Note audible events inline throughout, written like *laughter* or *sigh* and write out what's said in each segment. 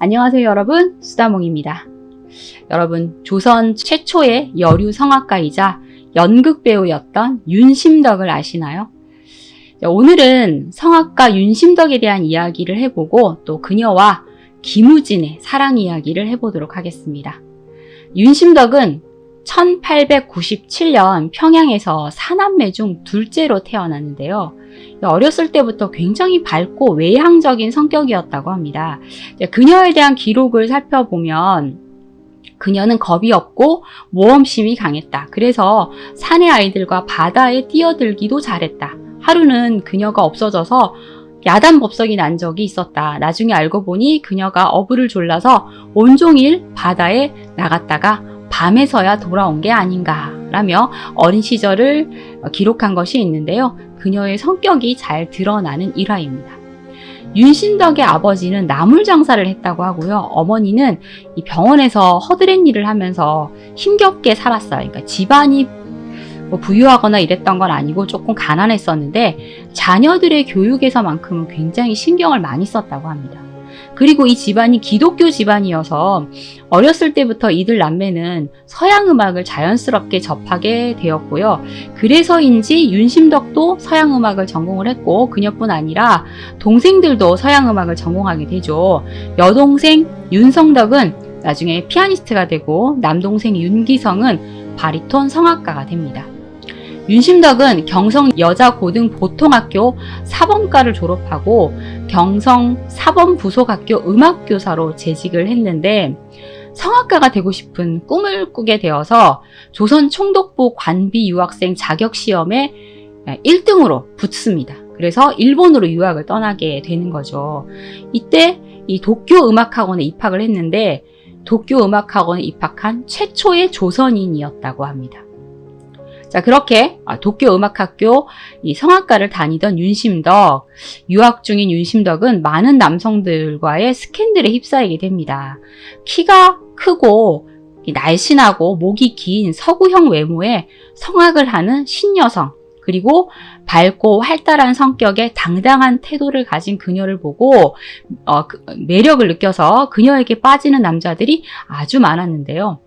안녕하세요 여러분 수다몽입니다. 여러분 조선 최초의 여류 성악가이자 연극 배우였던 윤심덕을 아시나요? 오늘은 성악가 윤심덕에 대한 이야기를 해보고 또 그녀와 김우진의 사랑 이야기를 해보도록 하겠습니다. 윤심덕은 1897년 평양에서 사남매 중 둘째로 태어났는데요. 어렸을 때부터 굉장히 밝고 외향적인 성격이었다고 합니다. 그녀에 대한 기록을 살펴보면 그녀는 겁이 없고 모험심이 강했다. 그래서 산의 아이들과 바다에 뛰어들기도 잘했다. 하루는 그녀가 없어져서 야단 법석이 난 적이 있었다. 나중에 알고 보니 그녀가 어부를 졸라서 온종일 바다에 나갔다가 밤에서야 돌아온 게 아닌가 라며 어린 시절을 기록한 것이 있는데요. 그녀의 성격이 잘 드러나는 일화입니다. 윤신덕의 아버지는 나물 장사를 했다고 하고요. 어머니는 이 병원에서 허드렛 일을 하면서 힘겹게 살았어요. 그러니까 집안이 뭐 부유하거나 이랬던 건 아니고 조금 가난했었는데 자녀들의 교육에서만큼은 굉장히 신경을 많이 썼다고 합니다. 그리고 이 집안이 기독교 집안이어서 어렸을 때부터 이들 남매는 서양 음악을 자연스럽게 접하게 되었고요. 그래서인지 윤심덕도 서양 음악을 전공을 했고 그녀뿐 아니라 동생들도 서양 음악을 전공하게 되죠. 여동생 윤성덕은 나중에 피아니스트가 되고 남동생 윤기성은 바리톤 성악가가 됩니다. 윤심덕은 경성 여자 고등 보통학교 사범과를 졸업하고 경성 사범부속학교 음악교사로 재직을 했는데 성악가가 되고 싶은 꿈을 꾸게 되어서 조선 총독부 관비 유학생 자격 시험에 1등으로 붙습니다. 그래서 일본으로 유학을 떠나게 되는 거죠. 이때 이 도쿄 음악학원에 입학을 했는데 도쿄 음악학원에 입학한 최초의 조선인이었다고 합니다. 자, 그렇게 아, 도쿄 음악학교 이 성악가를 다니던 윤심덕, 유학 중인 윤심덕은 많은 남성들과의 스캔들에 휩싸이게 됩니다. 키가 크고 날씬하고 목이 긴 서구형 외모에 성악을 하는 신여성, 그리고 밝고 활달한 성격에 당당한 태도를 가진 그녀를 보고 어, 그, 매력을 느껴서 그녀에게 빠지는 남자들이 아주 많았는데요.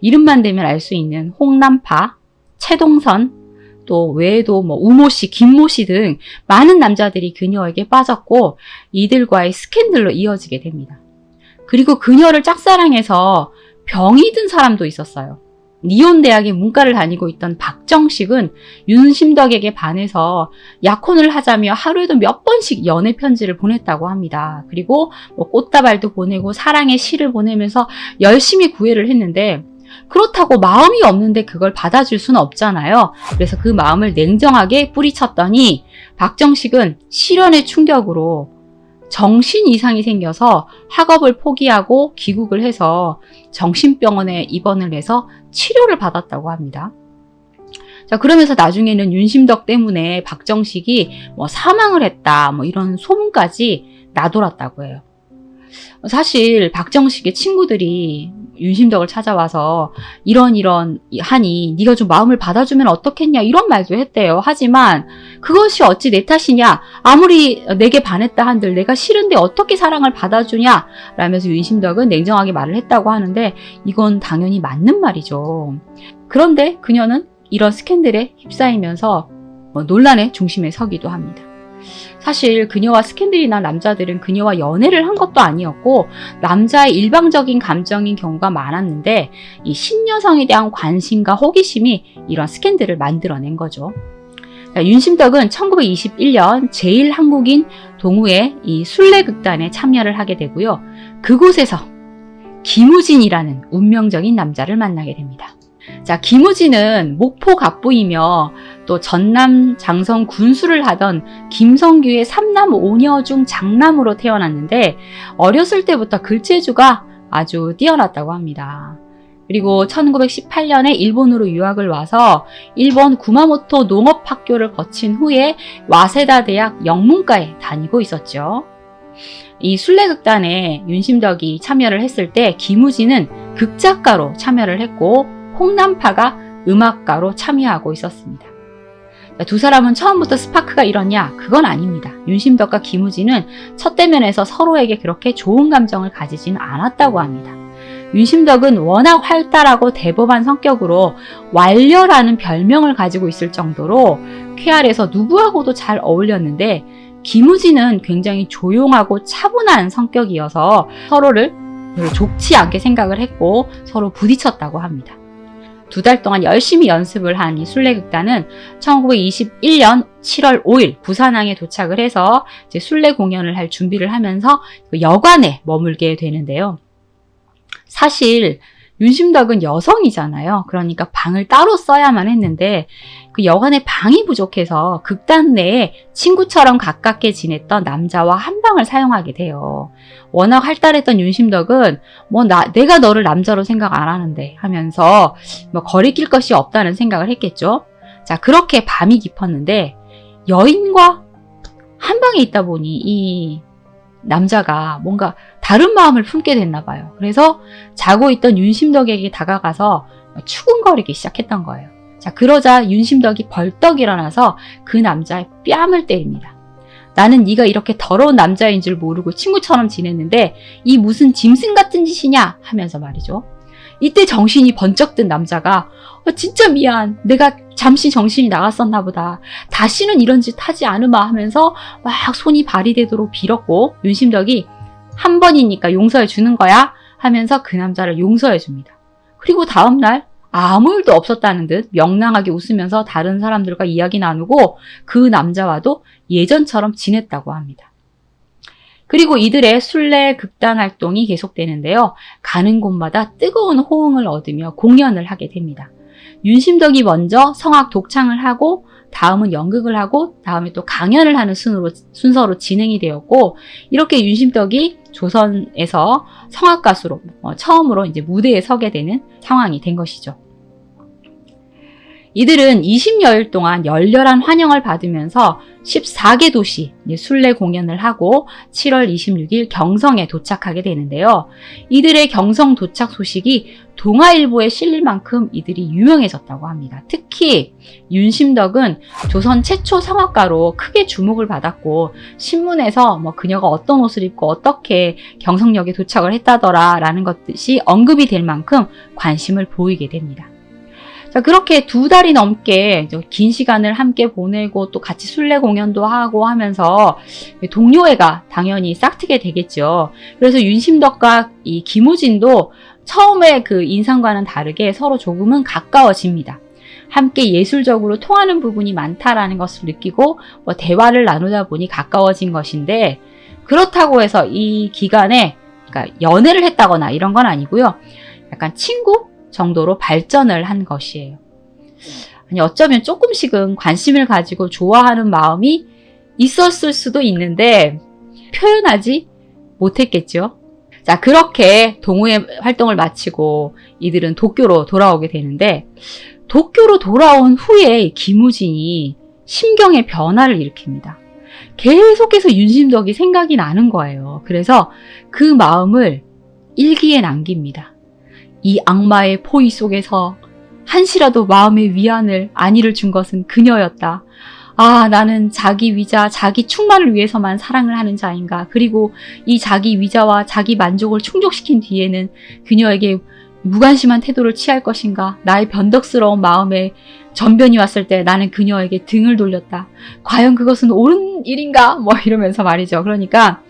이름만 대면 알 수 있는 홍남파, 최동선, 또 외에도 뭐 우모 씨, 김모 씨 등 많은 남자들이 그녀에게 빠졌고 이들과의 스캔들로 이어지게 됩니다. 그리고 그녀를 짝사랑해서 병이 든 사람도 있었어요. 니온 대학의 문과를 다니고 있던 박정식은 윤심덕에게 반해서 약혼을 하자며 하루에도 몇 번씩 연애 편지를 보냈다고 합니다. 그리고 뭐 꽃다발도 보내고 사랑의 시를 보내면서 열심히 구애를 했는데 그렇다고 마음이 없는데 그걸 받아줄 수는 없잖아요. 그래서 그 마음을 냉정하게 뿌리쳤더니 박정식은 실연의 충격으로 정신 이상이 생겨서 학업을 포기하고 귀국을 해서 정신병원에 입원을 해서 치료를 받았다고 합니다. 자, 그러면서 나중에는 윤심덕 때문에 박정식이 뭐 사망을 했다, 뭐 이런 소문까지 나돌았다고 해요. 사실 박정식의 친구들이 윤심덕을 찾아와서 이런 이런 하니 네가 좀 마음을 받아주면 어떻겠냐 이런 말도 했대요. 하지만 그것이 어찌 내 탓이냐 아무리 내게 반했다 한들 내가 싫은데 어떻게 사랑을 받아주냐 라면서 윤심덕은 냉정하게 말을 했다고 하는데 이건 당연히 맞는 말이죠. 그런데 그녀는 이런 스캔들에 휩싸이면서 뭐 논란의 중심에 서기도 합니다. 사실 그녀와 스캔들이 난 남자들은 그녀와 연애를 한 것도 아니었고 남자의 일방적인 감정인 경우가 많았는데 이 신여성에 대한 관심과 호기심이 이런 스캔들을 만들어낸 거죠. 윤심덕은 1921년 제일 한국인 동우의 이 순례극단에 참여를 하게 되고요. 그곳에서 김우진이라는 운명적인 남자를 만나게 됩니다. 자, 김우진은 목포 갑부이며 또 전남 장성 군수를 하던 김성규의 삼남 오녀 중 장남으로 태어났는데 어렸을 때부터 글재주가 아주 뛰어났다고 합니다. 그리고 1918년에 일본으로 유학을 와서 일본 구마모토 농업학교를 거친 후에 와세다 대학 영문과에 다니고 있었죠. 이 순례극단에 윤심덕이 참여를 했을 때 김우진은 극작가로 참여를 했고 홍남파가 음악가로 참여하고 있었습니다. 두 사람은 처음부터 스파크가 일었냐? 그건 아닙니다. 윤심덕과 김우진은 첫 대면에서 서로에게 그렇게 좋은 감정을 가지지는 않았다고 합니다. 윤심덕은 워낙 활달하고 대범한 성격으로 완려라는 별명을 가지고 있을 정도로 쾌활해서 누구하고도 잘 어울렸는데 김우진은 굉장히 조용하고 차분한 성격이어서 서로를 좋지 않게 생각을 했고 서로 부딪혔다고 합니다. 두 달 동안 열심히 연습을 한 이 순례극단은 1921년 7월 5일 부산항에 도착을 해서 이제 순례 공연을 할 준비를 하면서 그 여관에 머물게 되는데요. 사실 윤심덕은 여성이잖아요. 그러니까 방을 따로 써야만 했는데 그 여관에 방이 부족해서 극단 내에 친구처럼 가깝게 지냈던 남자와 한 방을 사용하게 돼요. 워낙 활달했던 윤심덕은 뭐 나, 내가 너를 남자로 생각 안 하는데 하면서 뭐 거리 낄 것이 없다는 생각을 했겠죠. 자, 그렇게 밤이 깊었는데 여인과 한 방에 있다 보니 이 남자가 뭔가 다른 마음을 품게 됐나 봐요. 그래서 자고 있던 윤심덕에게 다가가서 추근거리기 시작했던 거예요. 자, 그러자 윤심덕이 벌떡 일어나서 그 남자의 뺨을 때립니다. 나는 네가 이렇게 더러운 남자인 줄 모르고 친구처럼 지냈는데 이 무슨 짐승 같은 짓이냐 하면서 말이죠. 이때 정신이 번쩍 든 남자가 어, 진짜 미안. 내가 잠시 정신이 나갔었나 보다. 다시는 이런 짓 하지 않으마 하면서 막 손이 발휘되도록 빌었고 윤심덕이 한 번이니까 용서해 주는 거야 하면서 그 남자를 용서해 줍니다. 그리고 다음날 아무 일도 없었다는 듯 명랑하게 웃으면서 다른 사람들과 이야기 나누고 그 남자와도 예전처럼 지냈다고 합니다. 그리고 이들의 순례 극단 활동이 계속되는데요. 가는 곳마다 뜨거운 호응을 얻으며 공연을 하게 됩니다. 윤심덕이 먼저 성악 독창을 하고 다음은 연극을 하고 다음에 또 강연을 하는 순으로, 순서로 진행이 되었고 이렇게 윤심덕이 조선에서 성악 가수로 어, 처음으로 이제 무대에 서게 되는 상황이 된 것이죠. 이들은 20여일 동안 열렬한 환영을 받으면서 14개 도시 순례 공연을 하고 7월 26일 경성에 도착하게 되는데요. 이들의 경성 도착 소식이 동아일보에 실릴 만큼 이들이 유명해졌다고 합니다. 특히 윤심덕은 조선 최초 성악가로 크게 주목을 받았고 신문에서 뭐 그녀가 어떤 옷을 입고 어떻게 경성역에 도착을 했다더라 라는 것이 언급이 될 만큼 관심을 보이게 됩니다. 자, 그렇게 두 달이 넘게 긴 시간을 함께 보내고 또 같이 순례 공연도 하고 하면서 동료애가 당연히 싹트게 되겠죠. 그래서 윤심덕과 이 김우진도 처음에 그 인상과는 다르게 서로 조금은 가까워집니다. 함께 예술적으로 통하는 부분이 많다라는 것을 느끼고 뭐 대화를 나누다 보니 가까워진 것인데 그렇다고 해서 이 기간에 그러니까 연애를 했다거나 이런 건 아니고요. 약간 친구 정도로 발전을 한 것이에요. 아니, 어쩌면 조금씩은 관심을 가지고 좋아하는 마음이 있었을 수도 있는데 표현하지 못했겠죠. 자, 그렇게 동호회 활동을 마치고 이들은 도쿄로 돌아오게 되는데 도쿄로 돌아온 후에 김우진이 심경의 변화를 일으킵니다. 계속해서 윤심덕이 생각이 나는 거예요. 그래서 그 마음을 일기에 남깁니다. 이 악마의 포위 속에서 한시라도 마음의 위안을 안위를 준 것은 그녀였다. 아, 나는 자기 위자, 자기 충만을 위해서만 사랑을 하는 자인가. 그리고 이 자기 위자와 자기 만족을 충족시킨 뒤에는 그녀에게 무관심한 태도를 취할 것인가. 나의 변덕스러운 마음에 전변이 왔을 때 나는 그녀에게 등을 돌렸다. 과연 그것은 옳은 일인가? 뭐 이러면서 말이죠. 그러니까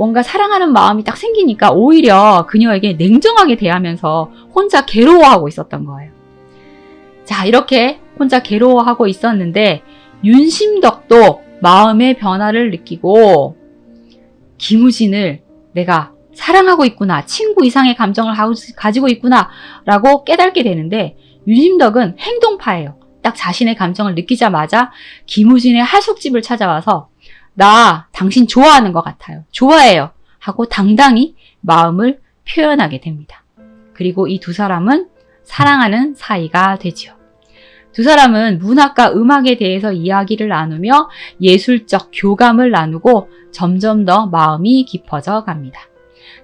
뭔가 사랑하는 마음이 딱 생기니까 오히려 그녀에게 냉정하게 대하면서 혼자 괴로워하고 있었던 거예요. 자, 이렇게 혼자 괴로워하고 있었는데 윤심덕도 마음의 변화를 느끼고 김우진을 내가 사랑하고 있구나, 친구 이상의 감정을 가지고 있구나 라고 깨닫게 되는데 윤심덕은 행동파예요. 딱 자신의 감정을 느끼자마자 김우진의 하숙집을 찾아와서 나 당신 좋아하는 것 같아요. 좋아해요. 하고 당당히 마음을 표현하게 됩니다. 그리고 이 두 사람은 사랑하는 사이가 되지요. 두 사람은 문학과 음악에 대해서 이야기를 나누며 예술적 교감을 나누고 점점 더 마음이 깊어져 갑니다.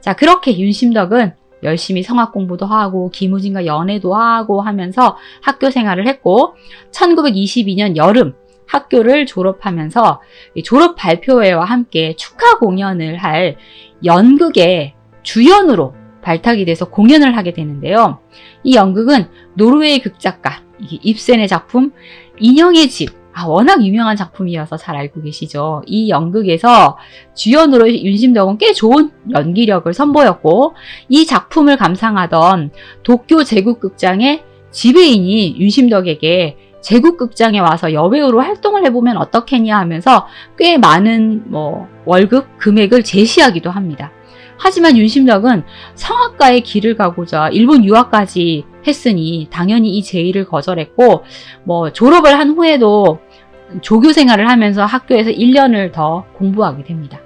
자, 그렇게 윤심덕은 열심히 성악 공부도 하고 김우진과 연애도 하고 하면서 학교 생활을 했고 1922년 여름 학교를 졸업하면서 이 졸업 발표회와 함께 축하 공연을 할 연극의 주연으로 발탁이 돼서 공연을 하게 되는데요. 이 연극은 노르웨이 극작가 이 입센의 작품 인형의 집. 아, 워낙 유명한 작품이어서 잘 알고 계시죠. 이 연극에서 주연으로 윤심덕은 꽤 좋은 연기력을 선보였고, 이 작품을 감상하던 도쿄 제국극장의 지배인이 윤심덕에게 제국극장에 와서 여배우로 활동을 해보면 어떻겠냐 하면서 꽤 많은 뭐 월급 금액을 제시하기도 합니다. 하지만 윤심덕은 성악가의 길을 가고자 일본 유학까지 했으니 당연히 이 제의를 거절했고 뭐 졸업을 한 후에도 조교 생활을 하면서 학교에서 1년을 더 공부하게 됩니다.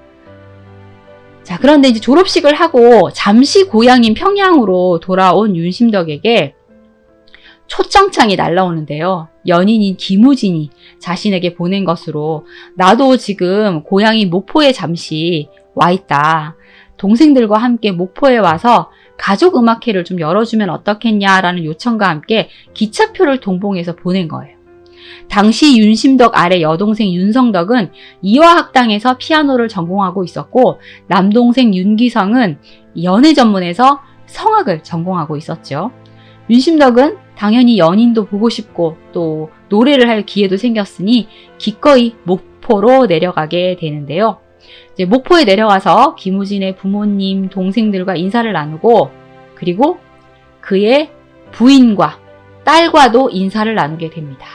자, 그런데 이제 졸업식을 하고 잠시 고향인 평양으로 돌아온 윤심덕에게 초청장이 날라오는데요. 연인인 김우진이 자신에게 보낸 것으로 나도 지금 고향인 목포에 잠시 와 있다. 동생들과 함께 목포에 와서 가족 음악회를 좀 열어주면 어떻겠냐라는 요청과 함께 기차표를 동봉해서 보낸 거예요. 당시 윤심덕 아래 여동생 윤성덕은 이화학당에서 피아노를 전공하고 있었고 남동생 윤기성은 연애 전문에서 성악을 전공하고 있었죠. 윤심덕은 당연히 연인도 보고 싶고 또 노래를 할 기회도 생겼으니 기꺼이 목포로 내려가게 되는데요. 이제 목포에 내려가서 김우진의 부모님, 동생들과 인사를 나누고 그리고 그의 부인과 딸과도 인사를 나누게 됩니다.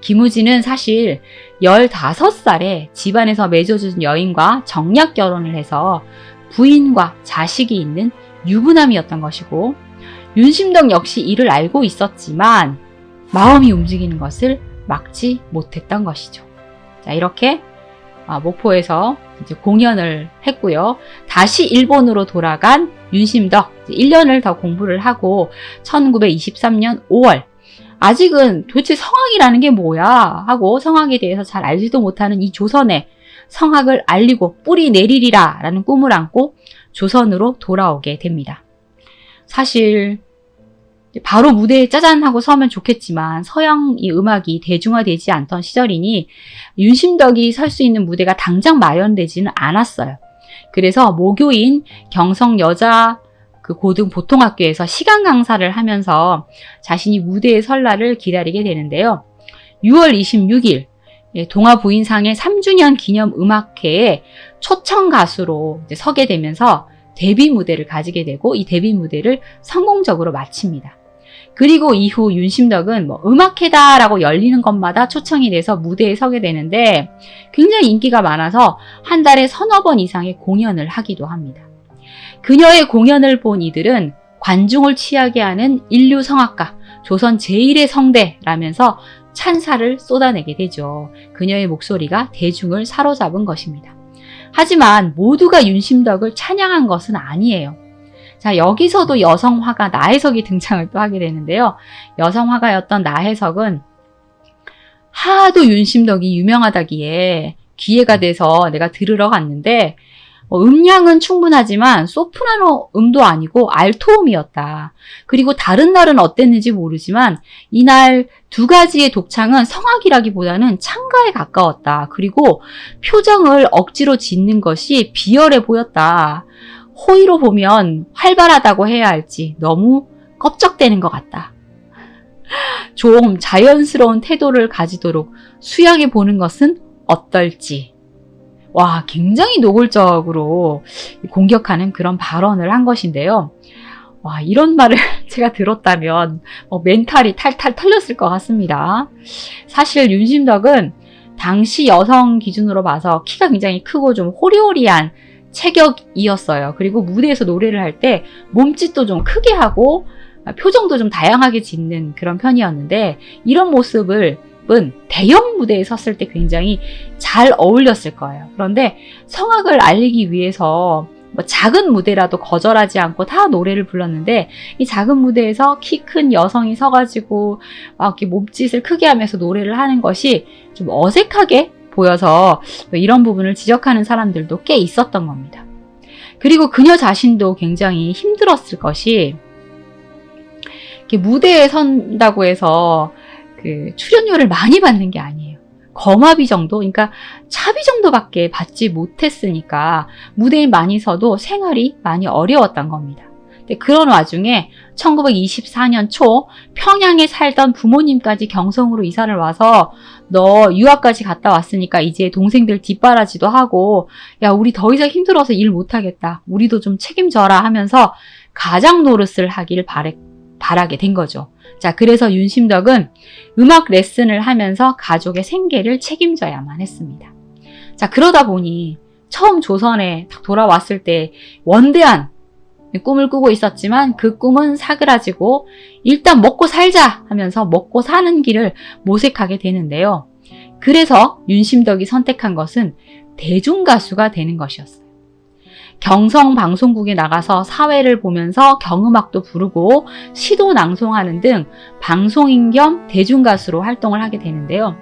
김우진은 사실 15살에 집안에서 맺어준 여인과 정략 결혼을 해서 부인과 자식이 있는 유부남이었던 것이고 윤심덕 역시 이를 알고 있었지만 마음이 움직이는 것을 막지 못했던 것이죠. 자, 이렇게 아, 목포에서 이제 공연을 했고요. 다시 일본으로 돌아간 윤심덕 1년을 더 공부를 하고 1923년 5월 아직은 도대체 성악이라는 게 뭐야 하고 성악에 대해서 잘 알지도 못하는 이 조선에 성악을 알리고 뿌리 내리리라 라는 꿈을 안고 조선으로 돌아오게 됩니다. 사실 바로 무대에 짜잔 하고 서면 좋겠지만 서양 이 음악이 대중화되지 않던 시절이니 윤심덕이 설 수 있는 무대가 당장 마련되지는 않았어요. 그래서 모교인 경성 여자 그 고등 보통학교에서 시간 강사를 하면서 자신이 무대에 설 날을 기다리게 되는데요. 6월 26일 동아 부인상의 3주년 기념 음악회에 초청 가수로 서게 되면서 데뷔 무대를 가지게 되고 이 데뷔 무대를 성공적으로 마칩니다. 그리고 이후 윤심덕은 뭐 음악회다라고 열리는 것마다 초청이 돼서 무대에 서게 되는데 굉장히 인기가 많아서 한 달에 서너 번 이상의 공연을 하기도 합니다. 그녀의 공연을 본 이들은 관중을 취하게 하는 인류 성악가, 조선 제1의 성대라면서 찬사를 쏟아내게 되죠. 그녀의 목소리가 대중을 사로잡은 것입니다. 하지만 모두가 윤심덕을 찬양한 것은 아니에요. 자, 여기서도 여성 화가 나혜석이 등장을 또 하게 되는데요. 여성 화가였던 나혜석은 하도 윤심덕이 유명하다기에 기회가 돼서 내가 들으러 갔는데 어, 음량은 충분하지만 소프라노 음도 아니고 알토음이었다. 그리고 다른 날은 어땠는지 모르지만 이날 두 가지의 독창은 성악이라기보다는 창가에 가까웠다. 그리고 표정을 억지로 짓는 것이 비열해 보였다. 호의로 보면 활발하다고 해야 할지 너무 껍적대는 것 같다. 좀 자연스러운 태도를 가지도록 수양해 보는 것은 어떨지. 와, 굉장히 노골적으로 공격하는 그런 발언을 한 것인데요. 와, 이런 말을 *laughs* 제가 들었다면 어, 멘탈이 탈탈 털렸을 것 같습니다. 사실 윤심덕은 당시 여성 기준으로 봐서 키가 굉장히 크고 좀 호리호리한 체격이었어요. 그리고 무대에서 노래를 할 때 몸짓도 좀 크게 하고 표정도 좀 다양하게 짓는 그런 편이었는데 이런 모습을 은 대형 무대에 섰을 때 굉장히 잘 어울렸을 거예요. 그런데 성악을 알리기 위해서 뭐 작은 무대라도 거절하지 않고 다 노래를 불렀는데 이 작은 무대에서 키 큰 여성이 서가지고 막 이렇게 몸짓을 크게 하면서 노래를 하는 것이 좀 어색하게 보여서 이런 부분을 지적하는 사람들도 꽤 있었던 겁니다. 그리고 그녀 자신도 굉장히 힘들었을 것이 무대에 선다고 해서 그 출연료를 많이 받는 게 아니에요. 거마비 정도, 그러니까 차비 정도밖에 받지 못했으니까 무대에 많이 서도 생활이 많이 어려웠던 겁니다. 그런 와중에 1924년 초 평양에 살던 부모님까지 경성으로 이사를 와서 너 유학까지 갔다 왔으니까 이제 동생들 뒷바라지도 하고 야 우리 더 이상 힘들어서 일 못하겠다. 우리도 좀 책임져라 하면서 가장 노릇을 하길 바래, 바라게 된 거죠. 자 그래서 윤심덕은 음악 레슨을 하면서 가족의 생계를 책임져야만 했습니다. 자 그러다 보니 처음 조선에 딱 돌아왔을 때 원대한 꿈을 꾸고 있었지만 그 꿈은 사그라지고 일단 먹고 살자 하면서 먹고 사는 길을 모색하게 되는데요. 그래서 윤심덕이 선택한 것은 대중가수가 되는 것이었어요. 경성 방송국에 나가서 사회를 보면서 경음악도 부르고 시도 낭송하는 등 방송인 겸 대중가수로 활동을 하게 되는데요.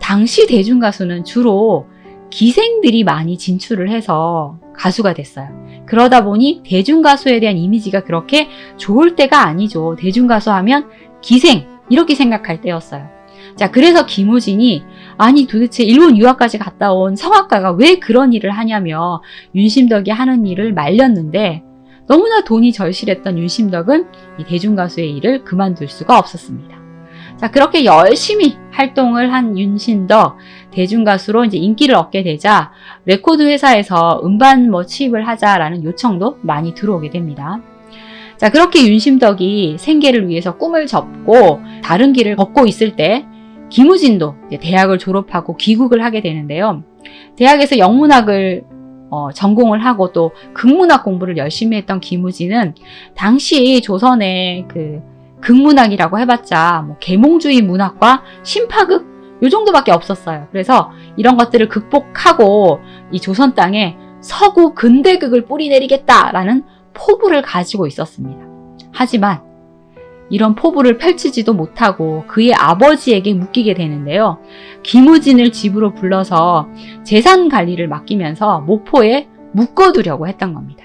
당시 대중가수는 주로 기생들이 많이 진출을 해서 가수가 됐어요. 그러다 보니 대중가수에 대한 이미지가 그렇게 좋을 때가 아니죠. 대중가수 하면 기생, 이렇게 생각할 때였어요. 자, 그래서 김우진이 아니 도대체 일본 유학까지 갔다 온 성악가가 왜 그런 일을 하냐며 윤심덕이 하는 일을 말렸는데 너무나 돈이 절실했던 윤심덕은 이 대중가수의 일을 그만둘 수가 없었습니다. 자, 그렇게 열심히 활동을 한 윤신덕 대중가수로 이제 인기를 얻게 되자 레코드 회사에서 음반 뭐 취입을 하자라는 요청도 많이 들어오게 됩니다. 자, 그렇게 윤심덕이 생계를 위해서 꿈을 접고 다른 길을 걷고 있을 때 김우진도 대학을 졸업하고 귀국을 하게 되는데요. 대학에서 영문학을 어, 전공을 하고 또 극문학 공부를 열심히 했던 김우진은 당시 조선의 그 극문학이라고 해봤자 뭐 계몽주의 문학과 심파극 요 정도밖에 없었어요. 그래서 이런 것들을 극복하고 이 조선 땅에 서구 근대극을 뿌리내리겠다라는 포부를 가지고 있었습니다. 하지만 이런 포부를 펼치지도 못하고 그의 아버지에게 묶이게 되는데요. 김우진을 집으로 불러서 재산 관리를 맡기면서 목포에 묶어두려고 했던 겁니다.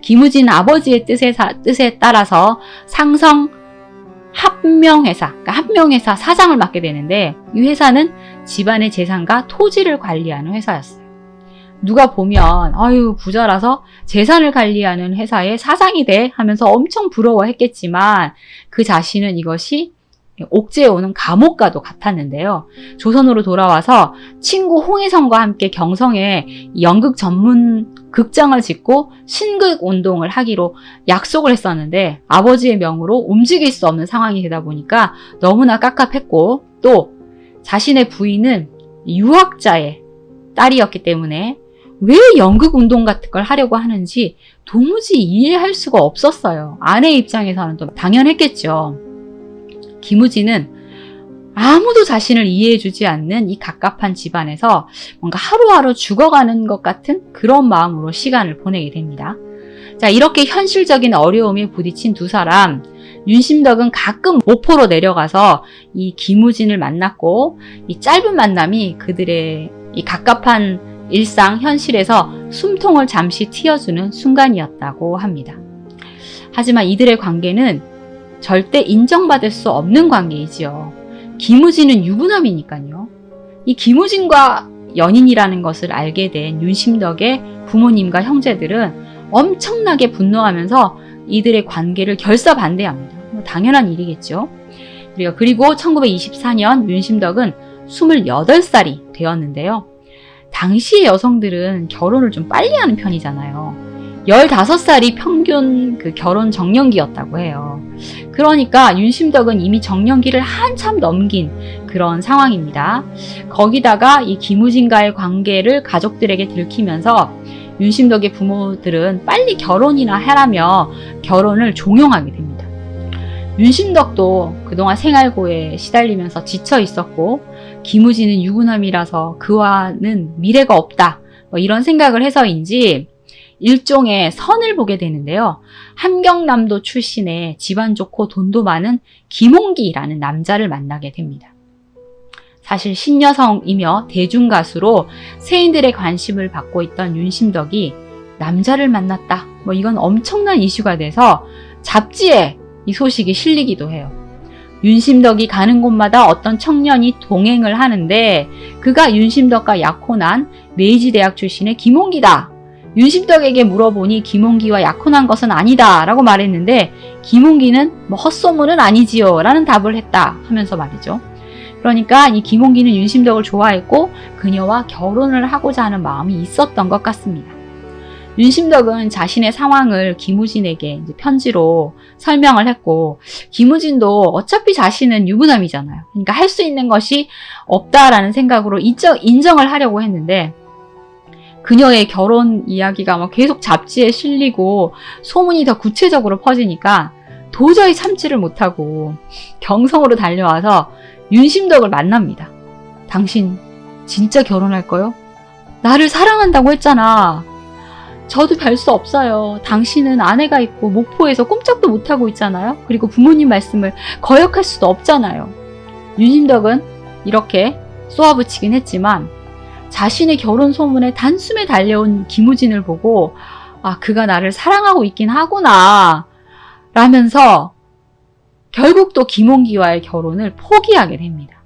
김우진 아버지의 뜻에, 뜻에 따라서 상성 합명회사, 그러니까 합명회사 사장을 맡게 되는데 이 회사는 집안의 재산과 토지를 관리하는 회사였어요. 누가 보면 아유 부자라서 재산을 관리하는 회사의 사장이 돼 하면서 엄청 부러워했겠지만 그 자신은 이것이 옥죄에 오는 감옥과도 같았는데요. 조선으로 돌아와서 친구 홍혜성과 함께 경성에 연극 전문 극장을 짓고 신극 운동을 하기로 약속을 했었는데 아버지의 명으로 움직일 수 없는 상황이 되다 보니까 너무나 깝깝했고 또 자신의 부인은 유학자의 딸이었기 때문에 왜 연극 운동 같은 걸 하려고 하는지 도무지 이해할 수가 없었어요. 아내 입장에서는 또 당연했겠죠. 김우진은 아무도 자신을 이해해주지 않는 이 갑갑한 집안에서 뭔가 하루하루 죽어가는 것 같은 그런 마음으로 시간을 보내게 됩니다. 자, 이렇게 현실적인 어려움에 부딪힌 두 사람, 윤심덕은 가끔 모포로 내려가서 이 김우진을 만났고, 이 짧은 만남이 그들의 이 갑갑한 일상 현실에서 숨통을 잠시 틔워주는 순간이었다고 합니다. 하지만 이들의 관계는 절대 인정받을 수 없는 관계이지요. 김우진은 유부남이니까요. 이 김우진과 연인이라는 것을 알게 된 윤심덕의 부모님과 형제들은 엄청나게 분노하면서 이들의 관계를 결사반대합니다. 뭐 당연한 일이겠죠. 그리고 1924년 윤심덕은 28살이 되었는데요. 당시의 여성들은 결혼을 좀 빨리 하는 편이잖아요. 15살이 평균 그 결혼 정년기였다고 해요. 그러니까 윤심덕은 이미 정년기를 한참 넘긴 그런 상황입니다. 거기다가 이 김우진과의 관계를 가족들에게 들키면서 윤심덕의 부모들은 빨리 결혼이나 해라며 결혼을 종용하게 됩니다. 윤심덕도 그동안 생활고에 시달리면서 지쳐 있었고 김우진은 유부남이라서 그와는 미래가 없다 뭐 이런 생각을 해서인지 일종의 선을 보게 되는데요. 함경남도 출신의 집안 좋고 돈도 많은 김홍기라는 남자를 만나게 됩니다. 사실 신여성이며 대중가수로 세인들의 관심을 받고 있던 윤심덕이 남자를 만났다. 뭐 이건 엄청난 이슈가 돼서 잡지에 이 소식이 실리기도 해요. 윤심덕이 가는 곳마다 어떤 청년이 동행을 하는데 그가 윤심덕과 약혼한 메이지대학 출신의 김홍기다. 윤심덕에게 물어보니 김홍기와 약혼한 것은 아니다 라고 말했는데 김홍기는 뭐 헛소문은 아니지요 라는 답을 했다 하면서 말이죠. 그러니까 이 김홍기는 윤심덕을 좋아했고 그녀와 결혼을 하고자 하는 마음이 있었던 것 같습니다. 윤심덕은 자신의 상황을 김우진에게 편지로 설명을 했고 김우진도 어차피 자신은 유부남이잖아요. 그러니까 할 수 있는 것이 없다라는 생각으로 인정, 인정을 하려고 했는데 그녀의 결혼 이야기가 막 계속 잡지에 실리고 소문이 더 구체적으로 퍼지니까 도저히 참지를 못하고 경성으로 달려와서 윤심덕을 만납니다. 당신 진짜 결혼할 거요? 나를 사랑한다고 했잖아. 저도 별 수 없어요. 당신은 아내가 있고 목포에서 꼼짝도 못하고 있잖아요. 그리고 부모님 말씀을 거역할 수도 없잖아요. 윤심덕은 이렇게 쏘아붙이긴 했지만 자신의 결혼 소문에 단숨에 달려온 김우진을 보고 아 그가 나를 사랑하고 있긴 하구나 라면서 결국 또 김홍기와의 결혼을 포기하게 됩니다.